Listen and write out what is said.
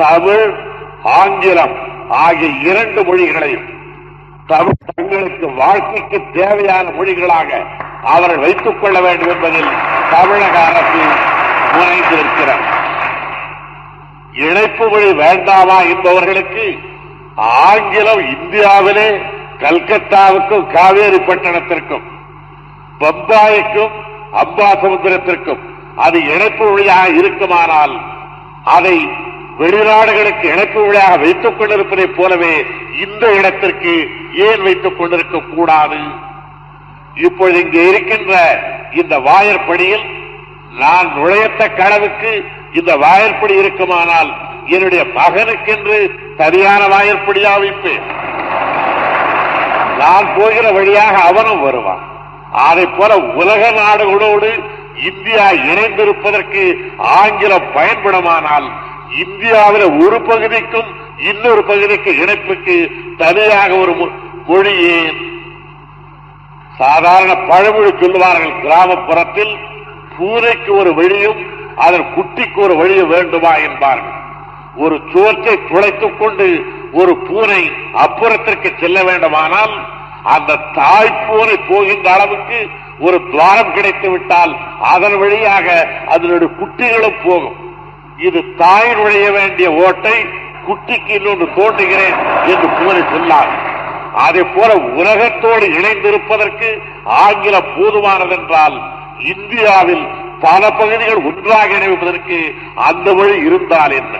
தமிழ் ஆங்கிலம் ஆகிய இரண்டு மொழிகளையும் தமிழ் தங்களுக்கு வாழ்க்கைக்கு தேவையான மொழிகளாக அவர்கள் வைத்துக் கொள்ள வேண்டும் என்பதில் தமிழக அரசு முனைந்திருக்கிறார் இணைப்பு மொழி வேண்டாமா என்பவர்களுக்கு ஆங்கிலம் இந்தியாவிலே கல்கத்தாவுக்கும் காவேரி பட்டணத்திற்கும் பம்பாய்க்கும் அம்பாசமுத்திரத்திற்கும் அது இணைப்பு மொழியாக இருக்குமானால் அதை வெளிநாடுகளுக்கு இணைப்பு வழியாக வைத்துக் கொண்டிருப்பதைப் போலவே இந்த இடத்திற்கு ஏன் வைத்துக் கொண்டிருக்க கூடாது? இப்பொழுது இங்கே இருக்கின்ற இந்த வாயற்படியில் நான் நுழையத்தக்க அளவுக்கு இந்த வாயற்படி இருக்குமானால் என்னுடைய மகனுக்கென்று சரியான வாயற்படியா வைப்பேன். நான் போகிற வழியாக அவனும் வருவான். அதை போல உலக நாடுகளோடு இந்தியா இணைந்திருப்பதற்கு ஆங்கிலம் பயன்படுமானால் இந்தியாவில் ஒரு பகுதிக்கும் இன்னொரு பகுதிக்கு இணைப்புக்கு தனியாக ஒரு மொழியே சாதாரண பழமொழி சொல்லுவார்கள். கிராமப்புறத்தில் பூனைக்கு ஒரு வழியும் அதன் குட்டிக்கு ஒரு வழியும் வேண்டுமா என்பார்கள். ஒரு சுவற்றை துளைத்துக் கொண்டு ஒரு பூனை அப்புறத்திற்கு செல்ல வேண்டுமானால் அந்த தாய் பூனை போகின்ற அளவுக்கு ஒரு துவாரம் கிடைத்து விட்டால் அதன் வழியாக அதனுடைய குட்டிகளும் போகும். இது தாய் நுழைய வேண்டிய ஓட்டை குட்டிக்கு இன்னொன்று தோண்டுகிறேன் என்று பூனை சொன்னார். அதே போல உலகத்தோடு இணைந்திருப்பதற்கு ஆங்கிலம் போதுமானதென்றால் இந்தியாவில் பல பகுதிகள் ஒன்றாக இணைவதற்கு அந்த வழி இருந்தால் என்ன?